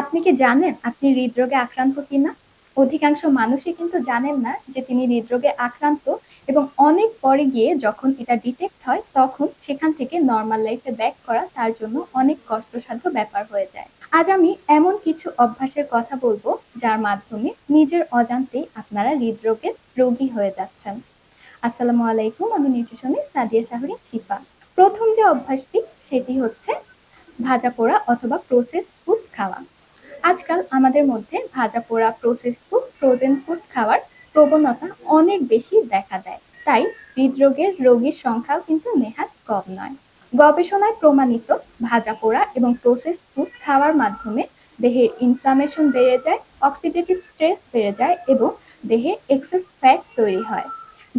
আপনি কি জানেন আপনি হৃদরোগে আক্রান্ত কিনা? অধিকাংশ মানুষই কিন্তু জানেন না যে তিনি হৃদরোগে আক্রান্ত এবং অনেক পরে গিয়ে যখন এটা ডিটেক্ট হয়, তখন সেখান থেকে নর্মাল লাইফে ব্যাক করা তার জন্য অনেক কষ্টসাধ্য ব্যাপার হয়ে যায়। আজ আমি এমন কিছু অভ্যাসের কথা বলব যার মাধ্যমে নিজের অজান্তেই আপনারা হৃদরোগের রোগী হয়ে যাচ্ছেন। আসসালামু আলাইকুম, আমি নিউট্রিশনিস্ট সাদিয়া শাহরিন শিফা। প্রথম যে অভ্যাসটি, সেটি হচ্ছে ভাজা পোড়া অথবা প্রসেস ফুড খাওয়া। আজকাল আমাদের মধ্যে ভাজা পোড়া প্রসেস ফুড ফ্রোজেন ফুড খাওয়ার প্রবণতা অনেক বেশি দেখা দেয়। তাই হৃদরোগের রোগীর সংখ্যাও কিন্তু নেহাত কম নয়। গবেষণায় প্রমাণিত ভাজা পোড়া এবং প্রসেস ফুড খাওয়ার মাধ্যমে দেহে ইনফ্লামেশন বেড়ে যায় অক্সিডেটিভ স্ট্রেস বেড়ে যায় এবং দেহে এক্সেস ফ্যাট তৈরি হয়,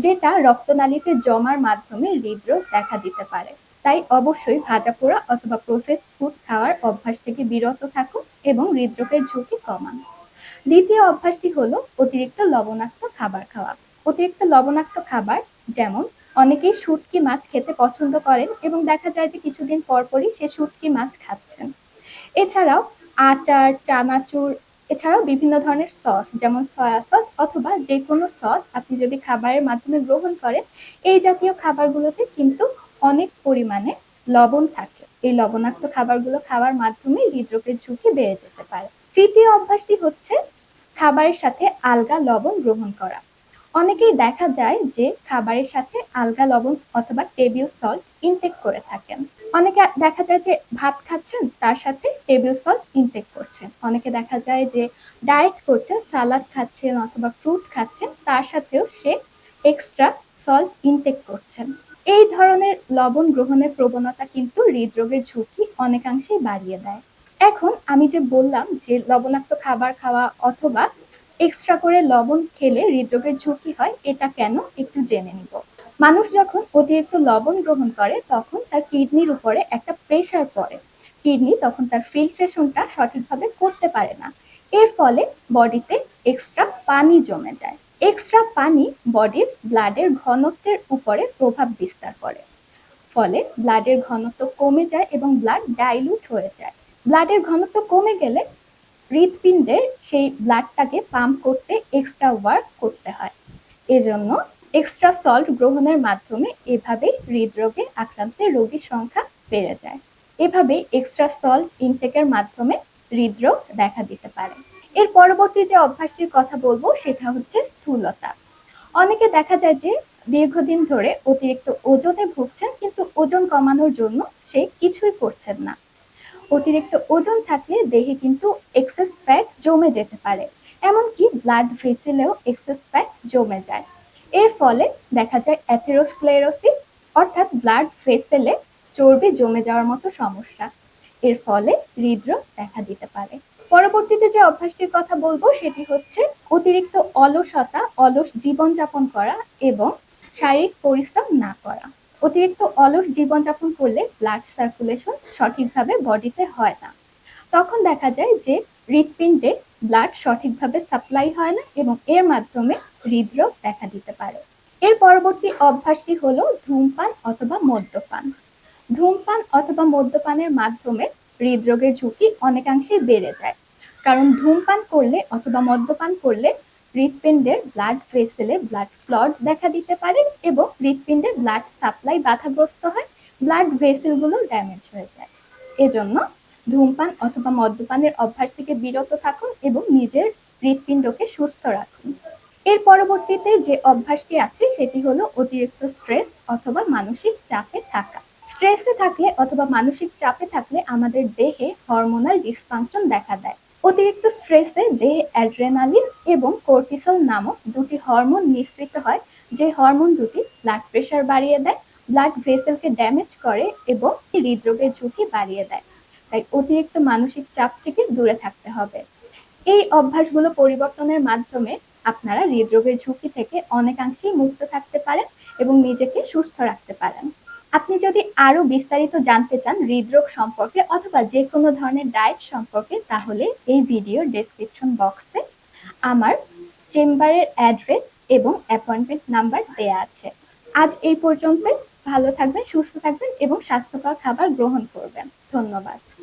যেটা রক্তনালীতে জমার মাধ্যমে হৃদরোগ দেখা দিতে পারে। তাই অবশ্যই ভাজা পোড়া অথবা প্রসেস ফুড খাওয়ার অভ্যাস থেকে বিরত থাকুন এবং হৃদরোগের ঝুঁকি কমান। দ্বিতীয় অভ্যাসটি হলো অতিরিক্ত লবণাক্ত খাবার খাওয়া। অতিরিক্ত লবণাক্ত খাবার যেমন অনেকেই শুটকি মাছ খেতে পছন্দ করেন এবং দেখা যায় যে কিছুদিন পরপরই সে শুটকি মাছ খাচ্ছেন। এছাড়াও আচার, চানাচুর, এছাড়াও বিভিন্ন ধরনের সস যেমন সয়া সস অথবা যে কোনো সস আপনি যদি খাবারের মাধ্যমে গ্রহণ করেন, এই জাতীয় খাবারগুলোতে কিন্তু অনেক পরিমাণে লবণ থাকে। এই লবণাক্ত খাবারগুলো খাওয়ার মাধ্যমে হৃদরোগের ঝুঁকি বেড়ে যেতে পারে। তৃতীয় অভ্যাসটি হচ্ছে খাবারের সাথে আলগা লবণ গ্রহণ করা। অনেকেই দেখা যায় যে খাবারের সাথে আলগা লবণ অথবা টেবিল সল্ট ইনটেক করে থাকেন। অনেকে দেখা যায় যে ভাত খাচ্ছেন, তার সাথে টেবিল সল্ট ইনটেক করছেন। অনেকে দেখা যায় যে ডায়েট করছেন সালাদ খাচ্ছেন অথবা ফ্রুট খাচ্ছেন, তার সাথেও সে এক্সট্রা সল্ট ইনটেক করছেন। এই ধরনের লবণ গ্রহণের প্রবণতা কিন্তু হৃদরোগের ঝুঁকি অনেকাংশেই বাড়িয়ে দেয়। এখন আমি যে বললাম যে লবণাক্ত খাবার খাওয়া অথবা এক্সট্রা করে লবণ খেলে হৃদরোগের ঝুঁকি হয়, এটা কেন একটু জেনে নিব। মানুষ যখন অতিরিক্ত লবণ গ্রহণ করে, তখন তার কিডনির উপরে একটা প্রেশার পড়ে। কিডনি তখন তার ফিল্ট্রেশনটা সঠিকভাবে করতে পারে না। এর ফলে বডিতে এক্সট্রা পানি জমে যায়। এক্সট্রা পানি বডির ব্লাডের ঘনত্বের উপরে প্রভাব বিস্তার করে। ফলে ব্লাডের ঘনত্ব কমে যায় এবং ব্লাড ডাইলুট হয়ে যায়। ব্লাডের ঘনত্ব কমে গেলে হৃৎপিণ্ডের সেই ব্লাডটাকে পাম্প করতে এক্সট্রা ওয়ার্ক করতে হয়। এজন্য এক্সট্রা সল্ট গ্রহণের মাধ্যমে এভাবে হৃদরোগে আক্রান্তের রোগীর সংখ্যা বেড়ে যায়। এভাবে এক্সট্রা সল্ট ইনটেকের মাধ্যমে হৃদরোগ দেখা দিতে পারে। এর পরবর্তী যে অভ্যাসটির কথা বলব, সেটা হচ্ছে স্থূলতা। অনেকে দেখা যায় যে দীর্ঘদিন ধরে অতিরিক্ত ওজনে ভুগছেন, কিন্তু ওজন কমানোর জন্য সে কিছুই করছেন না। অতিরিক্ত ওজন থাকলে দেহে কিন্তু এক্সেস ফ্যাট জমে যেতে পারে, এমনকি ব্লাড ভেসেলেও এক্সেস ফ্যাট জমে যায়। এর ফলে দেখা যায় অ্যাথেরোস্ক্লেরোসিস অর্থাৎ ব্লাড ভেসেলে চর্বি জমে যাওয়ার মতো সমস্যা। এর ফলে হৃদরোগ দেখা দিতে পারে। পরবর্তীতে যে অভ্যাসটির কথা বলব, সেটি হচ্ছে অতিরিক্ত অলসতা, অলস জীবনযাপন করা এবং শারীরিক পরিশ্রম না করা। অতিরিক্ত অলস জীবনযাপন করলে ব্লাড সার্কুলেশন সঠিকভাবে বডিতে হয় না। তখন দেখা যায় যে হৃৎপিণ্ডে ব্লাড সঠিকভাবে সাপ্লাই হয় না এবং এর মাধ্যমে হৃদরোগ দেখা দিতে পারে। এর পরবর্তী অভ্যাসটি হলো ধূমপান অথবা মদ্যপান। ধূমপান অথবা মদ্যপানের মাধ্যমে হৃদরোগের ঝুঁকি অনেকাংশে বেড়ে যায়। কারণ ধূমপান করলে অথবা মদ্যপান করলে হৃৎপিণ্ডের ব্লাড ভেসেলে ব্লাড ক্লট দেখা দিতে পারে এবং হৃৎপিণ্ডে ব্লাড সাপ্লাই বাধাগ্রস্ত হয় ব্লাড ভেসেলগুলো ড্যামেজ হয়ে যায়। এজন্য ধূমপান অথবা মদ্যপানের অভ্যাস থেকে বিরত থাকুন এবং নিজের হৃৎপিণ্ডকে সুস্থ রাখুন। এর পরবর্তীতে যে অভ্যাসটি আছে, সেটি হলো অতিরিক্ত স্ট্রেস অথবা মানসিক চাপে থাকা। স্ট্রেসে থাকলে অথবা মানসিক চাপে থাকলে আমাদের দেহে হরমোনাল ডিসফাংশন দেখা দেয়। অতিরিক্ত স্ট্রেসে দেহে অ্যাড্রেনালিন এবং কর্টিসল নামক দুটি হরমোন মিশ্রিত হয়, যে হরমোন দুটি ব্লাড প্রেশার বাড়িয়ে দেয় ব্লাড ভেসেলকে ড্যামেজ করে এবং হৃদরোগের ঝুঁকি বাড়িয়ে দেয়। তাই অতিরিক্ত মানসিক চাপ থেকে দূরে থাকতে হবে। এই অভ্যাসগুলো পরিবর্তনের মাধ্যমে আপনারা হৃদরোগের ঝুঁকি থেকে অনেকাংশেই মুক্ত থাকতে পারেন এবং নিজেকে সুস্থ রাখতে পারেন। আপনি যদি আরও বিস্তারিত জানতে চান হৃদরোগ সম্পর্কে অথবা যে কোনো ধরনের ডায়েট সম্পর্কে, তাহলে এই ভিডিও ডেসক্রিপশন বক্সে আমার চেম্বারের অ্যাড্রেস এবং অ্যাপয়েন্টমেন্ট নাম্বার দেয়া আছে। আজ এই পর্যন্ত ভালো থাকবেন, সুস্থ থাকবেন এবং স্বাস্থ্যকর খাবার গ্রহণ করবেন। ধন্যবাদ।